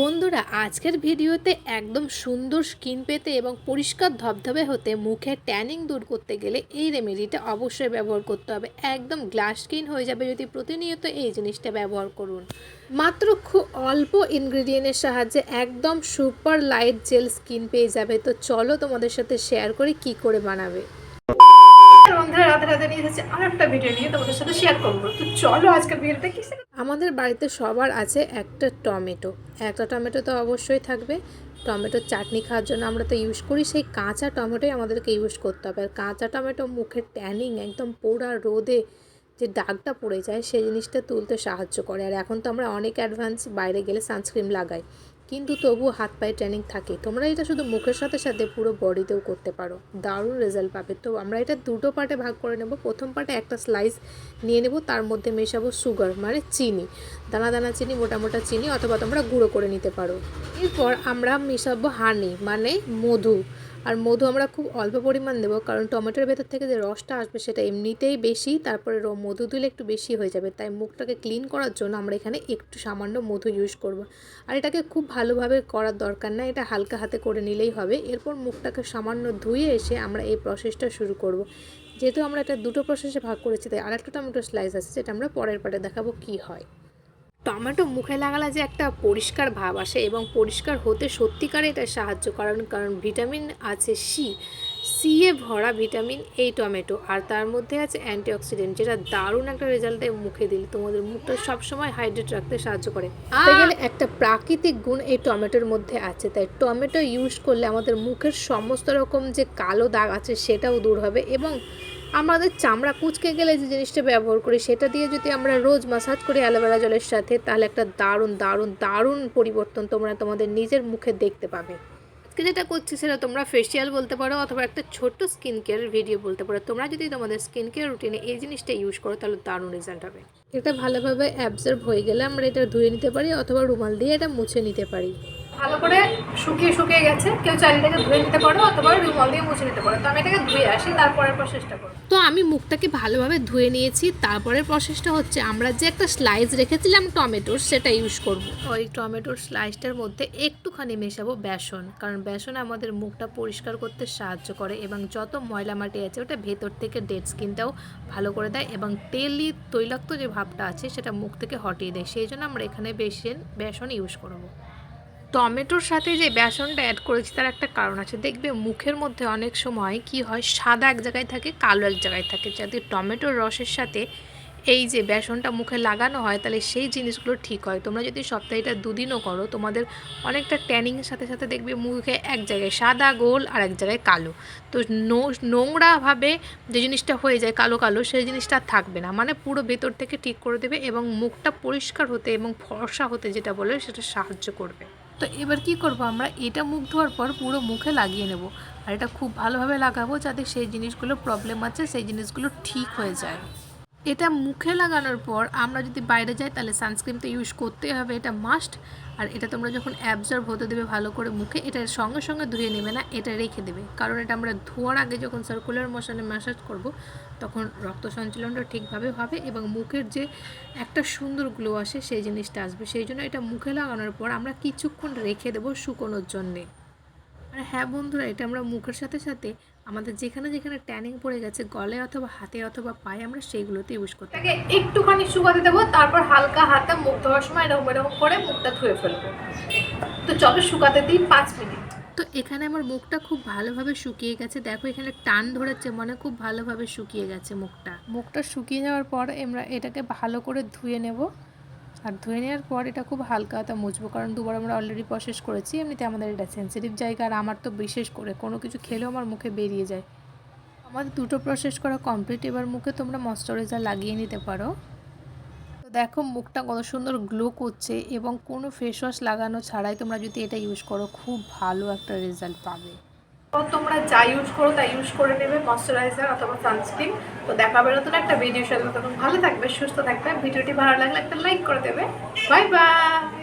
বন্ধুরা, আজকের ভিডিওতে একদম সুন্দর স্কিন পেতে এবং পরিষ্কার ধবধবে হতে মুখে ট্যানিং দূর করতে গেলে এই রেমেডিটা অবশ্যই ব্যবহার করতে হবে। একদম গ্লাস স্কিন হয়ে যাবে যদি প্রতিনিয়ত এই জিনিসটা ব্যবহার করুন। মাত্র খুব অল্প ইনগ্রিডিয়েন্টের সাহায্যে একদম সুপার লাইট জেল স্কিন পেয়ে যাবে। তো চলো তোমাদের সাথে শেয়ার করি কি করে বানাবে। আমাদের বাড়িতে সবার আছে একটা টমেটো। একটা টমেটো তো অবশ্যই থাকবে। টমেটোর চাটনি খাওয়ার জন্য আমরা তো ইউজ করি। সেই কাঁচা টমেটোই আমাদেরকে ইউজ করতে হবে। আর কাঁচা টমেটো মুখের ট্যানিং একদম পোড়া রোদে যে দাগটা পড়ে যায়, সেই জিনিসটা তুলতে সাহায্য করে। আর এখন তো আমরা অনেক অ্যাডভান্স বাইরে গেলে সানস্ক্রিন লাগাই। কিন্তু তবু হাত পায়ে ট্রেনিং থাকে। তোমরা এটা শুধু মুখের সাথে সাথে পুরো বডিতেও করতে পারো। দারুণ রেজাল্ট পাবে। তো আমরা এটা দুটো পার্টে ভাগ করে নেব। প্রথম পার্টে একটা স্লাইস নিয়ে নেব। তার মধ্যে মেশাবো সুগার মানে চিনি। দানা দানা চিনি, মোটা মোটা চিনি, অথবা তোমরা গুঁড়ো করে নিতে পারো। এরপর আমরা মেশাবো হানি মানে মধু। আর মধু আমরা খুব অল্প পরিমাণ দেবো, কারণ টমেটোর ভেতর থেকে যে রসটা আসবে সেটা এমনিতেই বেশি, তারপরে মধু দিলে একটু বেশি হয়ে যাবে। তাই মুখটাকে ক্লিন করার জন্য আমরা এখানে একটু সামান্য মধু ইউজ করব। আর এটাকে খুব ভালোভাবে করার দরকার না, এটা হালকা হাতে করে নিলেই হবে। এরপর মুখটাকে সামান্য ধুয়ে এসে আমরা এই প্রসেসটা শুরু করব। যেহেতু আমরা এটা দুটো প্রসেসে ভাগ করেছি, তাই আরেকটা টমেটো স্লাইস আছে যেটা আমরা পরের পাটে দেখাবো কি হয়। টমেটো মুখে লাগালে যে একটা পরিষ্কার ভাব আসে এবং পরিষ্কার হতে সত্যিকারে এটা সাহায্য কারণ কারণ ভিটামিন আছে সি সি এ ভরা ভিটামিন এই টমেটো আর তার মধ্যে আছে অ্যান্টিঅক্সিডেন্ট যেটা দারুণ একটা রেজাল্ট দেয় মুখে দিলে। তোমাদের মুখটা সবসময় হাইড্রেট রাখতে সাহায্য করে। গেলে একটা প্রাকৃতিক গুণ এই টমেটোর মধ্যে আছে। তাই টমেটো ইউজ করলে আমাদের মুখের সমস্ত রকম যে কালো দাগ আছে সেটাও দূর হবে এবং আমাদের চামড়া কুচকে গেলে যে জিনিসটা ব্যবহার করি সেটা দিয়ে যদি আমরা রোজ মাসাজ করি অ্যালোভেরা জলের সাথে তাহলে একটা দারুণ দারুণ দারুণ পরিবর্তন তোমরা তোমাদের নিজের মুখে দেখতে পাবে। আজকে যেটা করছি সেটা তোমরা ফেসিয়াল বলতে পারো অথবা একটা ছোট্ট স্কিন কেয়ার ভিডিও বলতে পারো। তোমরা যদি তোমাদের স্কিন কেয়ার রুটিনে এই জিনিসটা ইউজ করো, তাহলে দারুণ রেজাল্ট হবে। এটা ভালোভাবে অ্যাবজর্ব হয়ে গেলে আমরা এটা ধুয়ে নিতে পারি অথবা রুমাল দিয়ে এটা মুছে নিতে পারি। ভালো করে শুকিয়ে শুকিয়ে গেছে। কেউ চাইলে এটাকে ধুয়ে নিতে পারো অথবা রুমাল দিয়ে মুছে নিতে পারো। তো আমি এটাকে ধুয়ে আসি তারপরের প্রসেসটা করব। তো আমি মুখটাকে ভালোভাবে ধুয়ে নিয়েছি তারপরের প্রসেসটা হচ্ছে আমরা যে একটা স্লাইস রেখেছিলাম টমেটোর সেটা ইউজ করব। ওই টমেটোর স্লাইসটার মধ্যে একটুখানি মেশাবো বেসন কারণ বেসন আমাদের মুখটা পরিষ্কার করতে সাহায্য করে এবং যত ময়লা মাটি আছে ওটা ভেতর থেকে ডেড স্কিনটাও ভালো করে দেয় এবং তেলি তৈলাক্ত যে ভাবটা আছে সেটা মুখ থেকে হটিয়ে দেয়। সেই জন্য আমরা এখানে বেসন বেসন ইউজ করব। টমেটোর সাথে যে বেসনটা অ্যাড করেছি, তার একটা কারণ আছে। দেখবে মুখের মধ্যে অনেক সময় কি হয়, সাদা এক জায়গায় থাকে, কালো এক জায়গায় থাকে। যদি টমেটোর রসের সাথে এই যে বেসনটা মুখে লাগানো হয়, তাহলে সেই জিনিসগুলো ঠিক হয়। তোমরা যদি সপ্তাহে এটা দুদিনও করো, তোমাদের অনেকটা ট্যানিংয়ের সাথে সাথে দেখবে মুখে এক জায়গায় সাদা, গোল আর এক জায়গায় কালো। তো নোংরাভাবে যে জিনিসটা হয়ে যায় কালো কালো, সেই জিনিসটা থাকবে না। মানে পুরো ভেতর থেকে ঠিক করে দেবে এবং মুখটা পরিষ্কার হতে এবং ফর্সা হতে যেটা বলে, সেটা সাহায্য করবে। তো এবার কি করব আমরা? এটা মুখ ধোয়ার পর পুরো মুখে লাগিয়ে নেব। আর এটা খুব ভালোভাবে লাগাবো যাতে সেই জিনিসগুলো প্রবলেম আছে, সেই জিনিসগুলো ঠিক হয়ে যায়। এটা মুখে লাগানোর পর আমরা যদি বাইরে যাই, তাহলে সানস্ক্রিন তো ইউজ করতেই হবে, এটা মাস্ট আর এটা তোমরা যখন অ্যাবজর্ব হতে দেবে ভালো করে মুখে, এটা সঙ্গে সঙ্গে ধুয়ে নেবে না, এটা রেখে দেবে। কারণ এটা আমরা ধোয়ার আগে যখন সার্কুলার মোশনে ম্যাসাজ করব, তখন রক্ত সঞ্চালনটা ঠিকভাবে হবে এবং মুখের যে একটা সুন্দর গ্লো আসে, সেই জিনিসটা আসবে। সেই জন্য এটা মুখে লাগানোর পর আমরা কিছুক্ষণ রেখে দেবো শুকোনোর জন্যে। আর হ্যাঁ বন্ধুরা, এটা আমরা মুখের সাথে সাথে আমাদের যেখানে যেখানে ট্যানিং পড়ে গেছে গলে অথবা হাতে অথবা পায়ে আমরা সেইগুলোতে ইউজ করতে এটাকে একটুখানি শুকাতে দেবো তারপর হালকা হাতে মুখ ধোয়ার সময় এরকম এরকম করে মুখটা ধুয়ে ফেলব। তো চলো শুকাতে দিই পাঁচ মিনিট। তো এখানে আমার মুখটা খুব ভালোভাবে শুকিয়ে গেছে। দেখো এখানে টান ধরেছে মানে খুব ভালোভাবে শুকিয়ে গেছে মুখটা। মুখটা শুকিয়ে যাওয়ার পর আমরা এটাকে ভালো করে ধুয়ে নেব। আর ধুয়ে নেওয়ার পর এটা খুব হালকা হাতে মুছবো, কারণ দুবার আমরা অলরেডি প্রসেস করেছি, এমনিতে আমাদের এটা সেন্সিটিভ জায়গা আর আমার তো বিশেষ করে কোনো কিছু খেলেও আমার মুখে বেরিয়ে যায়। আমাদের দুটো প্রসেস করা কমপ্লিট এবার মুখে তোমরা ময়শ্চারাইজার লাগিয়ে নিতে পারো। তো দেখো মুখটা কত সুন্দর গ্লো করছে এবং কোনো ফেস ওয়াশ লাগানো ছাড়াই তোমরা যদি এটা ইউজ করো, খুব ভালো একটা রেজাল্ট পাবে। তো তোমরা যা ইউজ করো তা ইউজ করে নেবে ময়শ্চারাইজার অথবা সানস্ক্রিন তো দেখা বেরো তো একটা ভিডিও সাথে তখন ভালো থাকবে, সুস্থ থাকবে। ভিডিওটি ভালো লাগলে একটা লাইক করে দেবে। Bye bye